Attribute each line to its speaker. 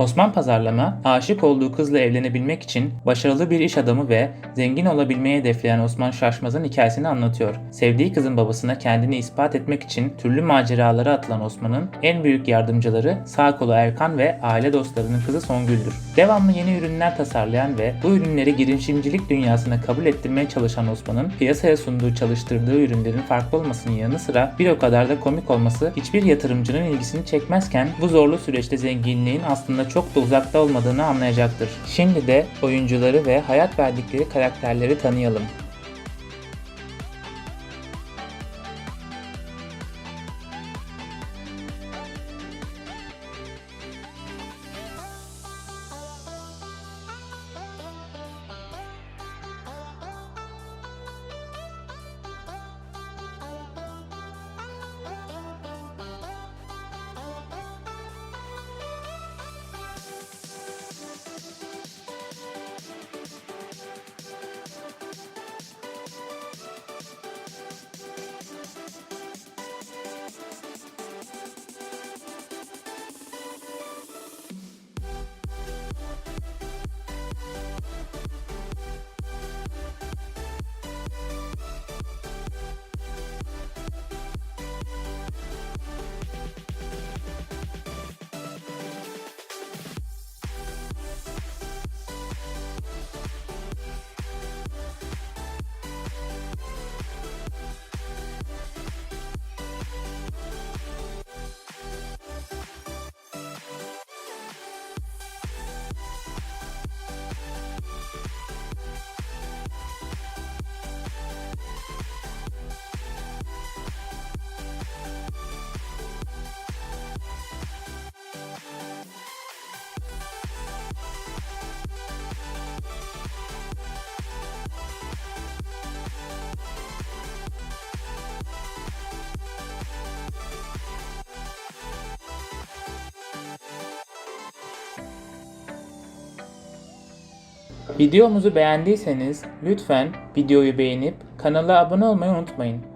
Speaker 1: Osman Pazarlama, aşık olduğu kızla evlenebilmek için başarılı bir iş adamı ve zengin olabilmeyi hedefleyen Osman Şaşmaz'ın hikayesini anlatıyor. Sevdiği kızın babasına kendini ispat etmek için türlü maceralara atılan Osman'ın en büyük yardımcıları sağ kolu Erkan ve aile dostlarının kızı Songül'dür. Devamlı yeni ürünler tasarlayan ve bu ürünleri girişimcilik dünyasına kabul ettirmeye çalışan Osman'ın piyasaya sunduğu çalıştırdığı ürünlerin farklı olmasının yanı sıra bir o kadar da komik olması hiçbir yatırımcının ilgisini çekmezken bu zorlu süreçte zenginliğin aslında çok da uzakta olmadığını anlayacaktır. Şimdi de oyuncuları ve hayat verdikleri karakterleri tanıyalım. Videomuzu beğendiyseniz lütfen videoyu beğenip kanala abone olmayı unutmayın.